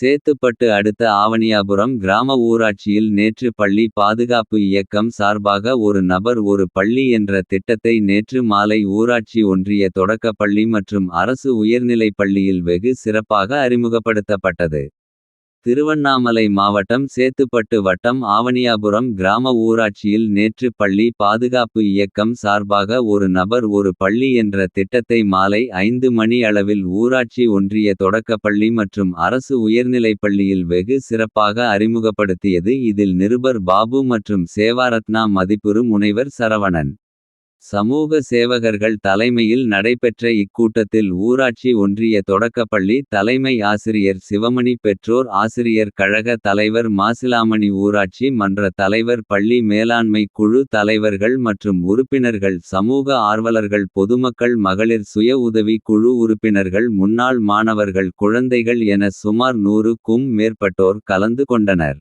சேத்துப்பட்டு அடுத்த ஆவணியாபுரம் கிராம ஊராட்சியில் நேற்று பள்ளி பாதுகாப்பு இயக்கம் சார்பாக ஒரு நபர் ஒரு பள்ளி என்ற திட்டத்தை நேற்று மாலை ஊராட்சி ஒன்றிய தொடக்கப்பள்ளி மற்றும் அரசு உயர்நிலைப் பள்ளியில் வெகு சிறப்பாக அறிமுகப்படுத்தப்பட்டது. திருவண்ணாமலை மாவட்டம் சேத்துப்பட்டு வட்டம் ஆவணியாபுரம் கிராம ஊராட்சியில் நேற்று பள்ளி பாதுகாப்பு இயக்கம் சார்பாக ஒரு நபர் ஒரு பள்ளி என்ற திட்டத்தை மாலை ஐந்து மணி அளவில் ஊராட்சி ஒன்றிய தொடக்கப்பள்ளி மற்றும் அரசு உயர்நிலைப் பள்ளியில் வெகு சிறப்பாக அறிமுகப்படுத்தியது இதில் நிருபர் பாபு மற்றும் சேவாரத்னா மதிப்புறு முனைவர் சரவணன். சமூக சேவகர்கள் தலைமையில் நடைபெற்ற இக்கூட்டத்தில் ஊராட்சி ஒன்றிய தொடக்கப்பள்ளி தலைமை ஆசிரியர் சிவமணி பெற்றோர் ஆசிரியர் கழக தலைவர் மாசிலாமணி ஊராட்சி மன்ற தலைவர் பள்ளி மேலாண்மை குழு தலைவர்கள் மற்றும் உறுப்பினர்கள் சமூக ஆர்வலர்கள் பொதுமக்கள் மகளிர் சுய உதவி குழு உறுப்பினர்கள் முன்னாள் மாணவர்கள் குழந்தைகள் என சுமார் நூறுக்கும் மேற்பட்டோர் கலந்து கொண்டனர்.